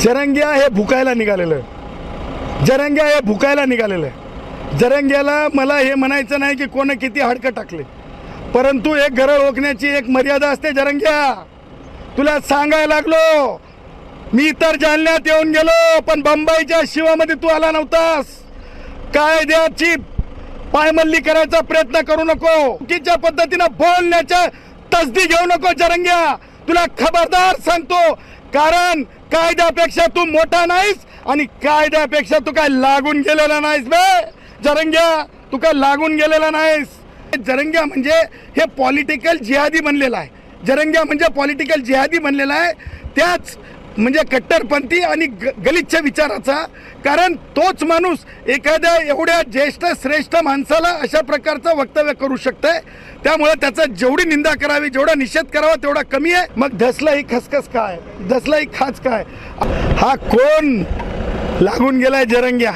जरंग्या हे भुकायला निघालेलं आहे. जरंग्या हे भुकायला निघालेलं आहे. जरंग्याला मला हे म्हणायचं नाही की कोणं किती हाडकं टाकले. परंतु एक घरं ओकण्याची एक मर्यादा असते जरंग्या. तुला सांगायला लागलो मी तर जालन्यात येऊन गेलो पण बंबईच्या शिवामध्ये तू आला नव्हतास. कायद्याची पायमल्ली करायचा प्रयत्न करू नको. चुकीच्या पद्धतीनं बोलण्याच्या तसदी घेऊ नको जरंग्या. तुला खबरदार सांगतो कारण कायद्यापेक्षा तू मोठा नाहीस आणि कायद्यापेक्षा तू काय लागून गेलेला नाहीस बे. जरंग्या तू काय लागून गेलेला नाहीस. जरंग्या म्हणजे हे पॉलिटिकल जिहादी बनलेला आहे. जरंग्या म्हणजे पॉलिटिकल जिहादी बनलेला आहे. त्याच म्हणजे कट्टरपंथी आणि ग- गलिच्छ विचाराचा. कारण तोच माणूस एखाद्या एवढ्या ज्येष्ठ श्रेष्ठ माणसाला अशा प्रकारचं वक्तव्य करू शकतंय. त्यामुळे त्याचा जेवढी निंदा करावी जेवढा निषेध करावा तेवढा कमी आहे. मग धसला ही खसखस काय? धसला ही खाच काय? हा कोण? लागून गेलाय जरंग्या.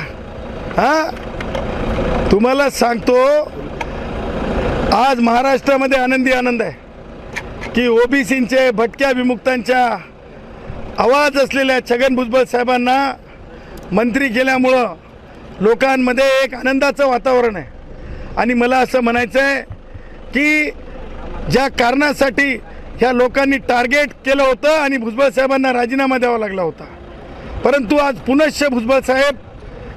हा? तुम्हाला सांगतो आज महाराष्ट्रामध्ये आनंदी आनंद आहे. की ओबीसींचे भटक्या विमुक्तांच्या आवाज असलेल्या छगन भुजबळ साहेबांना मंत्री केल्यामुळं लोकांमध्ये एक आनंदाचं वातावरण आहे. आणि मला असं म्हणायचं आहे की ज्या कारणासाठी ह्या लोकांनी टार्गेट केलं होतं आणि भुजबळ साहेबांना राजीनामा द्यावा लागला होता. परंतु आज पुनश्च भुजबळ साहेब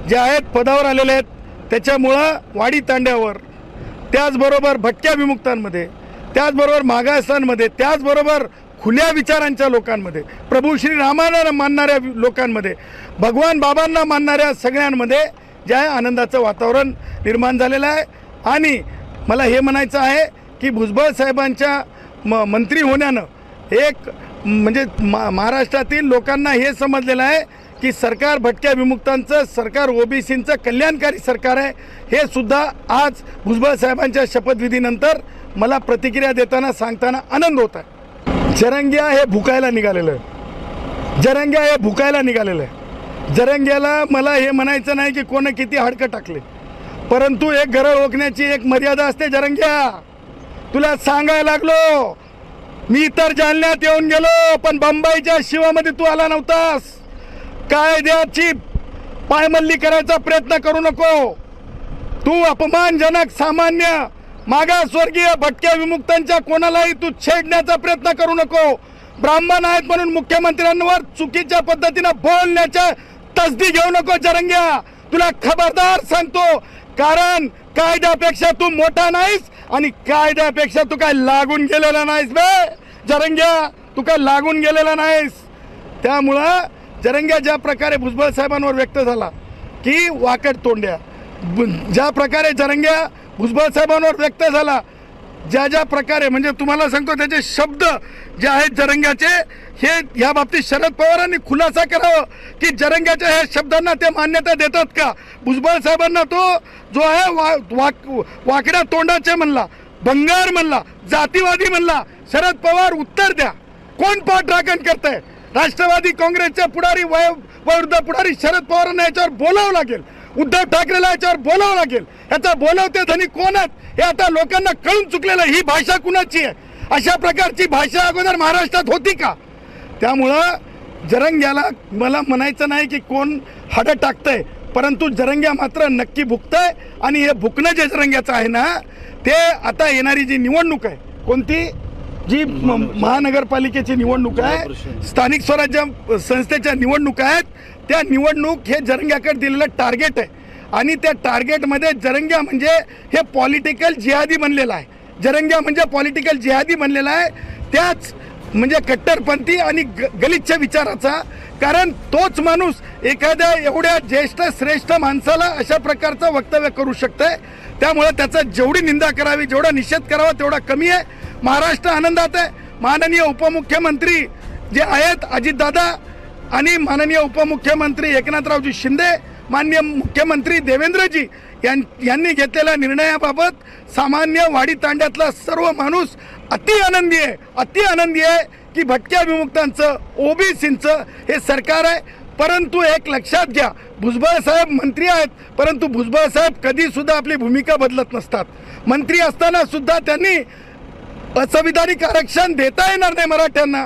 जे आहेत पदावर आलेले आहेत त्याच्यामुळं वाडी तांड्यावर त्याचबरोबर भटक्या विमुक्तांमध्ये त्याचबरोबर मागासांमध्ये त्याचबरोबर खुल्या विचारांच्या लोकांमध्ये प्रभू श्री रामाला मानणाऱ्या लोकांमध्ये भगवान बाबांना मानणाऱ्या सगळ्यांमध्ये जे आहे आनंदाचं वातावरण निर्माण झालेलं आहे. आणि मला हे म्हणायचं आहे की भुजबळ साहेबांच्या म मंत्री होण्यानं एक म्हणजे मा महाराष्ट्रातील लोकांना हे समजलेलं आहे की सरकार भटक्या विमुक्तांचं सरकार ओबीसींचं कल्याणकारी सरकार आहे. हे सुद्धा आज भुजबळ साहेबांच्या शपथविधीनंतर मला प्रतिक्रिया देताना सांगताना आनंद होत आहे. जरंग्या हे भुकायला निघालेलं आहे. जरंग्या हे भुकायला निघालेलं आहे. जरंग्याला मला हे म्हणायचं नाही की कोणं किती हाडकं टाकले. परंतु एक घरं ओकण्याची एक मर्यादा असते जरंग्या. तुला सांगायला लागलो मी तर जालन्यात येऊन गेलो पण बंबईच्या शिवामध्ये तू आला नव्हतास. कायद्याची पायमल्ली करायचा प्रयत्न करू नको. तू अपमानजनक सामान्य मागासवर्गीय भटक्या विमुक्तांच्या कोणालाही तू छेडण्याचा प्रयत्न करू नको. ब्राह्मण आहेत म्हणून मुख्यमंत्र्यांवर चुकीच्या पद्धतीनं बोलण्याच्या तसदी घेऊ नको जरंग्या. तुला खबरदार सांगतो कारण कायद्यापेक्षा तू मोठा नाहीस आणि कायद्यापेक्षा तू काय लागून गेलेला नाहीस बे. जरंग्या तू काय लागून गेलेला नाहीस. त्यामुळं जरंग्या ज्या प्रकारे भुजबळ साहेबांवर व्यक्त झाला की वाकड तोंड्या. ज्या प्रकारे जरंग्या भुजबळ साहेबांवर व्यक्त झाला. ज्या ज्या प्रकारे म्हणजे तुम्हाला सांगतो त्याचे शब्द जे आहेत जरंग्याचे हे या बाबतीत शरद पवारांनी खुलासा करावं. की जरंग्याच्या ह्या शब्दांना ते मान्यता देतात का? भुजबळ साहेबांना तो जो आहे वा वाक वाकड्या तोंडाचे म्हणला बंगार म्हणला जातीवादी म्हणला शरद पवार उत्तर द्या. कोण पाठराखण करतंय? राष्ट्रवादी काँग्रेसच्या पुढारी वय पुढारी शरद पवारांना याच्यावर बोलावं लागेल. उद्धव ठाकरेला याच्यावर बोलावं लागेल. याचा बोलवते धनी कोण आहेत? हे आता लोकांना कळून चुकलेलं. ही भाषा कुणाची आहे? अशा प्रकारची भाषा अगोदर महाराष्ट्रात होती का? त्यामुळं जरंग्याला मला म्हणायचं नाही की कोण हाडं टाकतंय परंतु जरंग्या मात्र नक्की भुकतंय आणि हे भुकणं जे जरंग्याचं आहे ना ते आता येणारी जी निवडणूक आहे कोणती? जी महानगरपालिकेची. निवडणूक आहे स्थानिक स्वराज्य संस्थेच्या निवडणुका आहेत त्या निवडणूक हे जरंग्याकडे दिलेलं टार्गेट आहे. आणि त्या टार्गेटमध्ये जरंग्या म्हणजे हे पॉलिटिकल जिहादी बनलेलं आहे. जरंग्या म्हणजे पॉलिटिकल जिहादी बनलेला आहे. त्याच म्हणजे कट्टरपंथी आणि ग- गलिच्छ विचाराचा. कारण तोच माणूस एखाद्या एवढ्या ज्येष्ठ श्रेष्ठ माणसाला अशा प्रकारचं वक्तव्य करू शकतंय. त्यामुळे त्याचा जेवढी निंदा करावी जेवढा निषेध करावा तेवढा कमी आहे. महाराष्ट्र आनंदात आहे. माननीय उपमुख्यमंत्री जे आहेत अजितदादा आणि माननीय उपमुख्यमंत्री एकनाथरावजी शिंदे माननीय मुख्यमंत्री देवेंद्रजी यां यांनी घेतलेल्या निर्णयाबाबत सामान्य वाडी तांड्यातला सर्व माणूस अति आनंदी आहे. अति आनंदी आहे की भटक्या विमुक्तांचं ओबीसींचं हे सरकार आहे. परंतु एक लक्षात घ्या भुजबळ साहेब मंत्री आहेत परंतु भुजबळ साहेब कधीसुद्धा आपली भूमिका बदलत नसतात. मंत्री असताना सुद्धा त्यांनी असंविधानिक आरक्षण देता येणार नाही मराठ्यांना.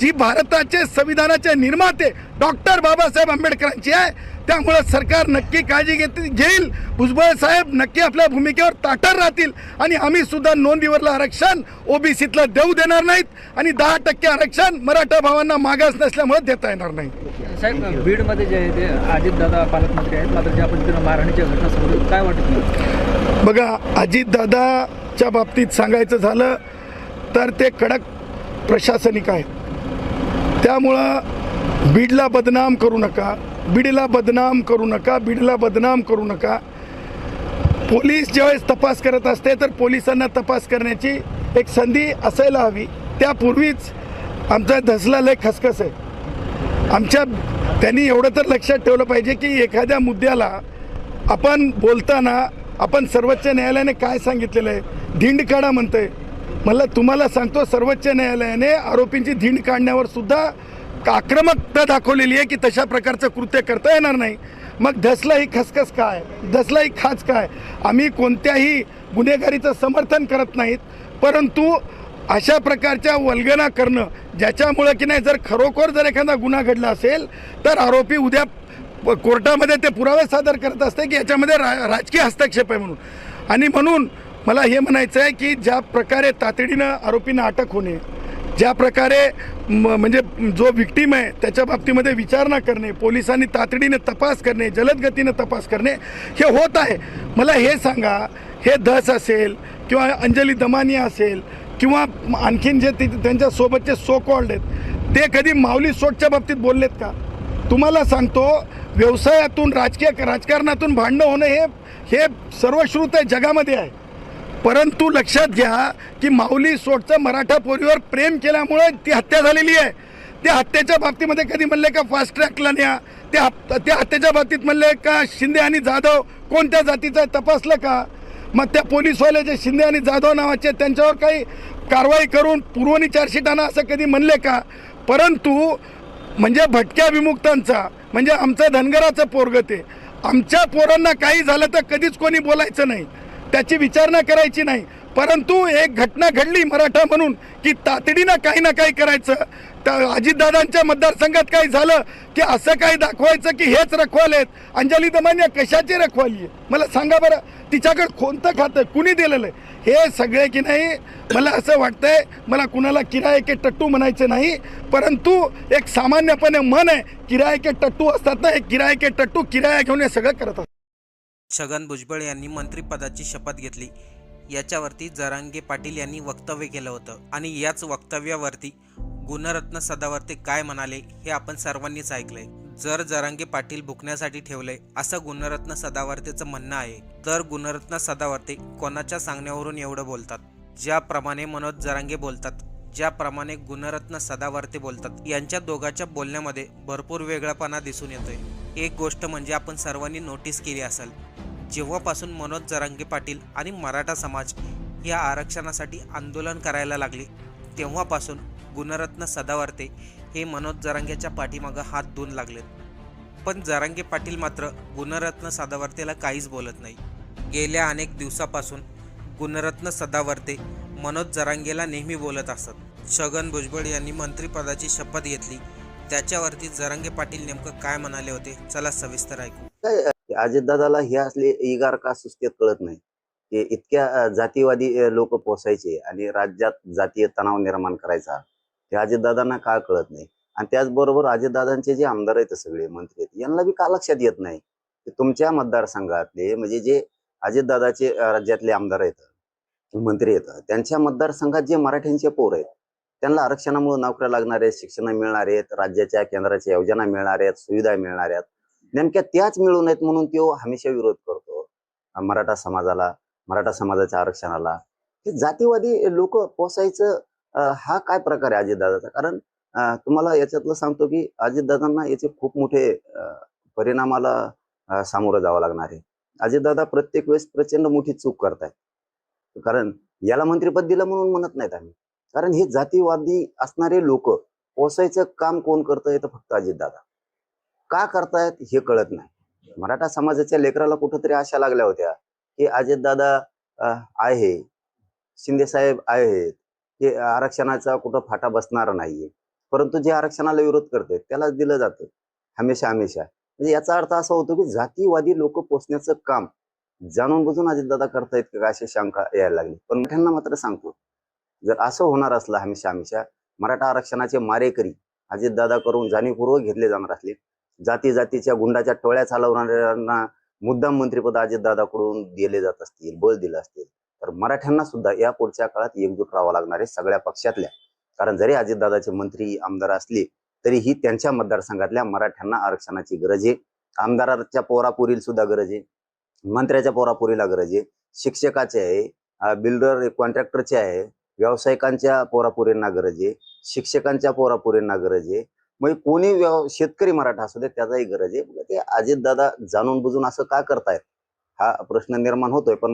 जी भारताचे संविधानाचे निर्माते डॉक्टर बाबासाहेब आंबेडकरांची आहे त्यामुळे सरकार नक्की काळजी घेत घेईल. भुजबळ साहेब नक्की आपल्या भूमिकेवर ताटर राहतील. आणि आम्ही सुद्धा नोंदीवरलं आरक्षण ओबीसीतलं देऊ देणार नाहीत. आणि दहा टक्के आरक्षण मराठा भावांना मागास नसल्यामुळे देता येणार नाही. साहेब बीडमध्ये जे आहे ते अजितदादा पालकमंत्री आहेत. मात्र ज्या पद्धतीनं मारहाणीच्या घटना समोर काय वाटत नाही बघा अजितदादाच्या बाबतीत सांगायचं झालं तर ते कडक प्रशासनिक आहेत. त्यामुळं बीडला बदनाम करू नका बीडला बदनाम करू नका बीडला बदनाम करू नका. पोलीस ज्यावेळेस तपास करत असते तर पोलिसांना तपास करण्याची एक संधी असायला हवी. त्यापूर्वीच आमचा धसला लय खसखस आहे. आमच्या त्यांनी एवढं तर लक्षात ठेवलं पाहिजे की एखाद्या मुद्द्याला आपण बोलताना आपण सर्वोच्च न्यायालयाने काय सांगितलेलं आहे? धिंडकाडा म्हणतंय. मला तुम्हाला सांगतो सर्वोच्च न्यायालयाने आरोपींची धीण काढण्यावर सुद्धा आक्रमकता दाखवलेली आहे की तशा प्रकारचं कृत्य करता येणार नाही. मग धसला ही खसखस काय? धसला ही खाच काय? आम्ही कोणत्याही गुन्हेगारीचं समर्थन करत नाहीत परंतु अशा प्रकारच्या वल्गना करणं ज्याच्यामुळं की नाही जर खरोखर जर एखादा गुन्हा घडला असेल तर आरोपी उद्या कोर्टामध्ये ते पुरावे सादर करत असते की याच्यामध्ये रा राजकीय हस्तक्षेप आहे म्हणून. आणि म्हणून मला हे म्हणायचं आहे की ज्या प्रकारे तातडीनं आरोपींना अटक होणे ज्या प्रकारे म- म्हणजे जो विक्टीम आहे त्याच्या बाबतीमध्ये विचारणा करणे पोलिसांनी तातडीने तपास करणे जलदगतीनं तपास करणे हे होत आहे. मला हे सांगा हे धस असेल किंवा अंजली दमानिया असेल किंवा आणखीन जे ते- त्यांच्या सोबतचे सो कॉल्ड आहेत ते कधी माऊली सोटच्या बाबतीत बोललेत का? तुम्हाला सांगतो व्यवसायातून राजकीय राजकारणातून भांडणं होणं हे हे सर्वश्रुत आहे जगामध्ये आहे. परंतु लक्षात घ्या की माऊली सोटचं मराठा पोरीवर प्रेम केल्यामुळे ती हत्या झालेली आहे. त्या हत्येच्या बाबतीमध्ये कधी म्हणले का फास्ट ट्रॅकला न्या? त्या हप- त्या हत्येच्या बाबतीत म्हणले का शिंदे आणि जाधव कोणत्या जातीचा तपासलं का? मग त्या पोलीसवाले जे शिंदे आणि जाधव नावाचे त्यांच्यावर काही कारवाई करून पूर्वनी चार्जशीट आणा असं कधी म्हणले का? परंतु म्हणजे भटक्या विमुक्तांचा म्हणजे आमचं धनगराचं पोरग ते. आमच्या पोरांना काही झालं तर कधीच कोणी बोलायचं नाही. त्याची विचारणा करायची नाही. परंतु एक घटना घडली मराठा म्हणून की तातडीनं काही ना काही करायचं. तर अजितदादांच्या मतदारसंघात काही झालं की असं काही दाखवायचं की हेच रखवाले आहेत. अंजली दमानिया कशाची रखवाली आहे? मला सांगा बरं तिच्याकडे कोणतं खातं कुणी दिलेलं आहे? हे सगळे की नाही मला असं वाटतंय मला कुणाला किराय के टट्टू म्हणायचं नाही परंतु एक सामान्यपणे मन आहे किराय के टट्टू असतात ना हे किराय के टट्टू किराया घेऊन हे सगळं करत असतात. छगन भुजबळ यांनी मंत्रिपदाची शपथ घेतली. याच्यावरती जरांगे पाटील यांनी वक्तव्य केलं होतं. आणि याच वक्तव्यावरती गुणरत्न सदावर्ते काय म्हणाले हे आपण सर्वांनीच ऐकलंय. जर जरांगे पाटील भुकण्यासाठी ठेवलंय असं गुणरत्न सदावर्तेचं म्हणणं आहे. तर गुणरत्न सदावर्ते कोणाच्या सांगण्यावरून एवढं बोलतात? ज्याप्रमाणे मनोज जरांगे बोलतात ज्याप्रमाणे गुणरत्न सदावर्ते बोलतात यांच्या दोघांच्या बोलण्यामध्ये भरपूर वेगळापणा दिसून येतोय. एक गोष्ट म्हणजे आपण सर्वांनी नोटीस केली असेल जेव्हापासून मनोज जरांगे पाटील आणि मराठा समाज या आरक्षणासाठी आंदोलन करायला लागले तेव्हापासून गुणरत्न सदावर्ते हे मनोज जरांगेच्या पाठीमागं हात धुवून लागलेत पण जरांगे पाटील मात्र गुणरत्न सदावर्तेला काहीच बोलत नाही. गेल्या अनेक दिवसापासून गुणरत्न सदावर्ते मनोज जरांगेला नेहमी बोलत असत. छगन भुजबळ यांनी मंत्रिपदाची शपथ घेतली. त्याच्यावरती जरांगे पाटील नेमकं काय म्हणाले होते? चला सविस्तर ऐकू. अजितदादाला हे असले इगार का सुस्तेत कळत नाही. की इतक्या जातीवादी लोक पोसायचे आणि राज्यात जातीय तणाव निर्माण करायचा. हे अजितदादांना का कळत नाही. आणि त्याचबरोबर अजितदादांचे जे आमदार आहेत सगळे मंत्री आहेत यांना बी का लक्षात येत नाही? की तुमच्या मतदारसंघातले म्हणजे जे अजितदादाचे राज्यातले आमदार आहेत मंत्री आहेत त्यांच्या मतदारसंघात जे मराठ्यांचे पोर आहेत त्यांना आरक्षणामुळे नोकऱ्या लागणार आहेत शिक्षण मिळणार आहेत राज्याच्या केंद्राच्या योजना मिळणार आहेत सुविधा मिळणार आहेत. नेमक्या त्याच मिळू नयेत म्हणून तो हमेशा विरोध करतो. मराठा समाजाला मराठा समाजाच्या आरक्षणाला. हे जातीवादी लोक पोसायचं हा काय प्रकार आहे अजितदादाचा? कारण तुम्हाला याच्यातलं सांगतो की अजितदादांना याचे खूप मोठे परिणामाला सामोरं जावं लागणार आहे. अजितदादा प्रत्येक वेळेस प्रचंड मोठी चूक करतायत. कारण याला मंत्रिपद दिलं म्हणून म्हणत नाहीत आम्ही. कारण हे जातीवादी असणारे लोक पोसायचं काम कोण करतंय तर फक्त अजितदादा. का करतायत हे कळत नाही. मराठा समाजाच्या लेकराला कुठंतरी आशा लागल्या होत्या की अजितदादा आहे शिंदेसाहेब आहेत की आरक्षणाचा कुठं फाटा बसणार नाहीये. परंतु जे आरक्षणाला विरोध करते त्यालाच दिलं जातं. हमेशा हमेशा. म्हणजे याचा अर्थ असा होतो की जातीवादी लोक पोचण्याचं काम जाणून बुजून अजितदादा करतायत का अशी शंका यायला लागली. पण मोठ्यांना मात्र सांगतो जर असं होणार असलं हमेशा हमेशा मराठा आरक्षणाचे मारेकरी अजितदादा करून जाणीवपूर्वक घेतले जाणार असले जाती जातीच्या गुंडाच्या टोळ्या चालवणाऱ्यांना मुद्दाम मंत्रिपद अजितदादाकडून दिले जात असतील बळ दिलं असतील. तर मराठ्यांना सुद्धा या पुढच्या काळात एकजूट राहावं लागणार आहे सगळ्या पक्षातल्या. कारण जरी अजितदादाचे मंत्री आमदार असले तरीही त्यांच्या मतदारसंघातल्या मराठ्यांना आरक्षणाची गरज आहे. आमदाराच्या पोरापुरील सुद्धा गरज आहे. मंत्र्याच्या पोरापुरीला गरज आहे. शिक्षकाचे आहे बिल्डर कॉन्ट्रॅक्टरचे आहे. व्यावसायिकांच्या पोरापुरींना गरज आहे. शिक्षकांच्या पोरापुरींना गरज आहे. मग कोणी शेतकरी मराठा असू दे त्याचाही गरज आहे. मग ते अजितदादा जाणून बुजून असं का करतायत? हा प्रश्न निर्माण होतोय पण